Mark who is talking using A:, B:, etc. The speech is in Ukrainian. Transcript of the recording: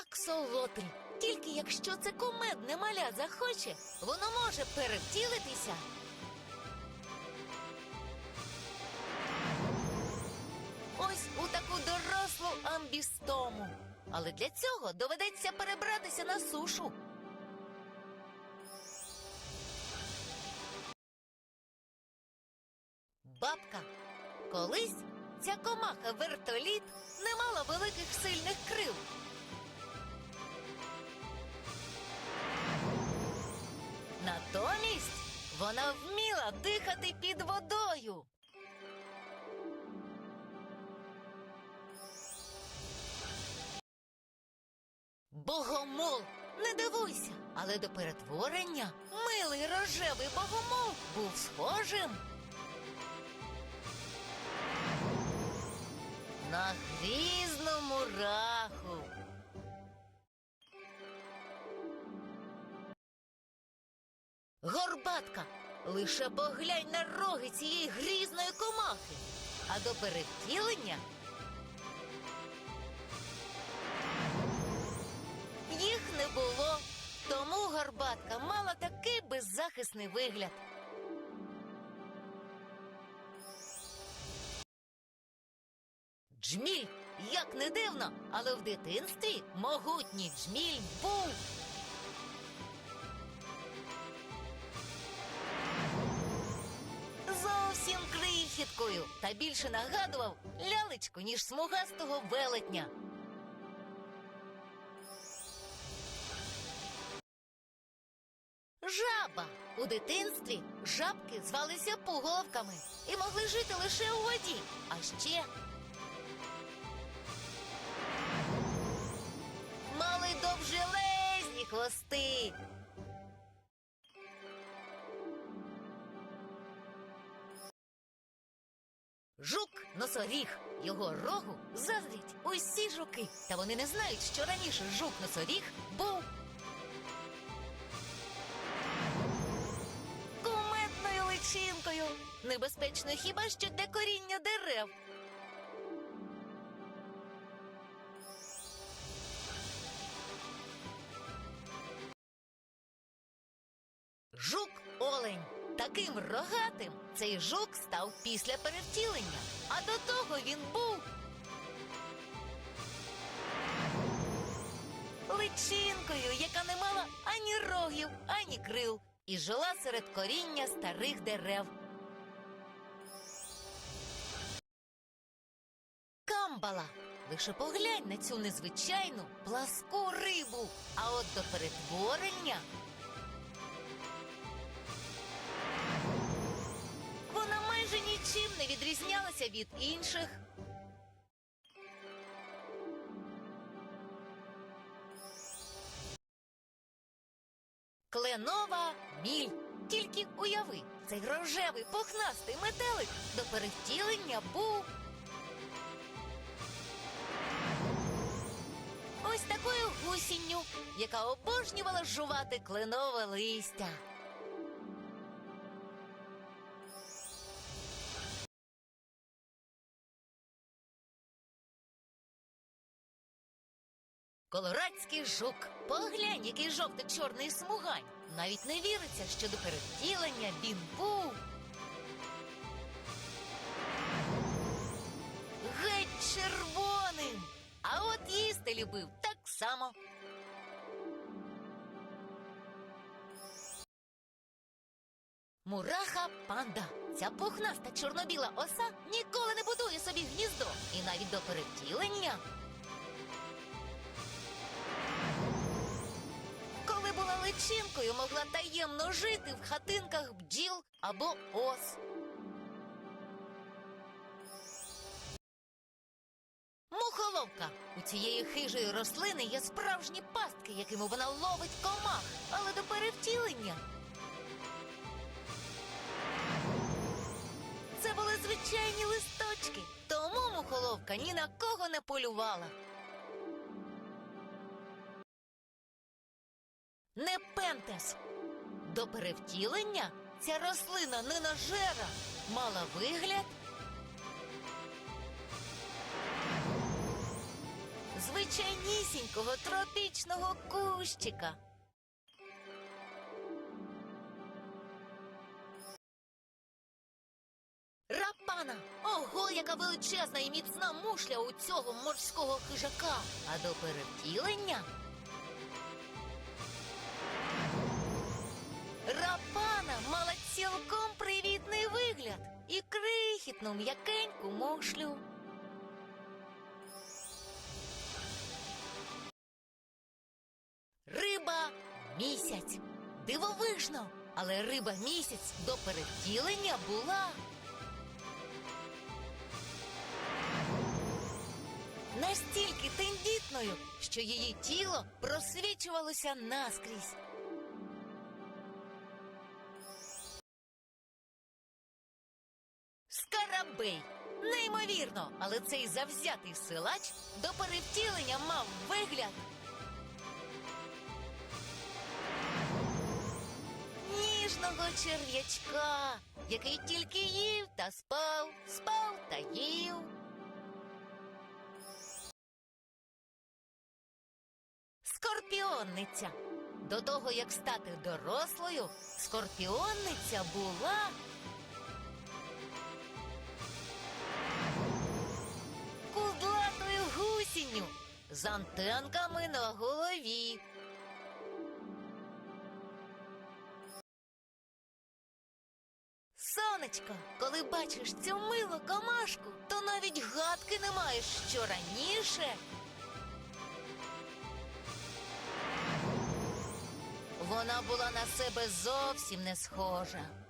A: аксолотль. Тільки якщо це кумедне маля захоче, воно може перевтілитися. Ось у таку дорослу амбістому. Але для цього доведеться перебратися на сушу. Бабка. Колись ця комаха вертоліт не мала великих сильних крил. Вона вміла дихати під водою. Богомол, не дивуйся, але до перетворення милий рожевий богомол був схожим на грізну мураху. Горбатка, лише поглянь на роги цієї грізної комахи, а до перевтілення їх не було, тому горбатка мала такий беззахисний вигляд. Джміль, як не дивно, але в дитинстві могутній джміль був. Крихіткою та більше нагадував лялечку, ніж смугастого велетня. Жаба у дитинстві жабки звалися пуголовками і могли жити лише у воді. А ще мали довжелезні хвости. Жук носоріг. Його рогу заздрять усі жуки. Та вони не знають, що раніше жук носоріг був кумедною личинкою. Небезпечно хіба що для коріння дерев. Жук олень. Таким рогатим цей жук став після перевтілення, а до того він був личинкою, яка не мала ані рогів, ані крил, і жила серед коріння старих дерев. Камбала. Лише поглянь на цю незвичайну пласку рибу. А от до перетворення відрізнялася від інших. Кленова міль. Тільки уяви, цей рожевий пухнастий метелик до перевтілення був. Ось такою гусінню, яка обожнювала жувати кленове листя. Колорадський жук. Поглянь, який жовто-чорний смугань. Навіть не віриться, що до перевтілення він був. Геть червоним. А от їсти любив так само. Мураха панда. Ця пухнаста чорнобіла оса ніколи не будує собі гніздо і навіть до перевтілення личинкою, могла таємно жити в хатинках бджіл або ос. Мухоловка. У цієї хижої рослини є справжні пастки, якими вона ловить комах, але до перевтілення. Це були звичайні листочки, тому мухоловка ні на кого не полювала. Непентес. До перевтілення ця рослина ненажера мала вигляд звичайнісінького тропічного кущика. Рапана! Ого, яка величезна і міцна мушля у цього морського хижака. А до перевтілення. Рапана мала цілком привітний вигляд і крихітну м'якеньку мушлю. Риба місяць. Дивовижно, але риба місяць до перевтілення була. Настільки тендітною, що її тіло просвічувалося наскрізь. Скарабей. Неймовірно, але цей завзятий силач до перевтілення мав вигляд. Ніжного черв'ячка, який тільки їв та спав, спав та їв. Скорпіонниця. До того, як стати дорослою, скорпіонниця була. З антенками на голові. Сонечко, коли бачиш цю милу комашку, то навіть гадки не маєш, що раніше Вона була на себе зовсім не схожа.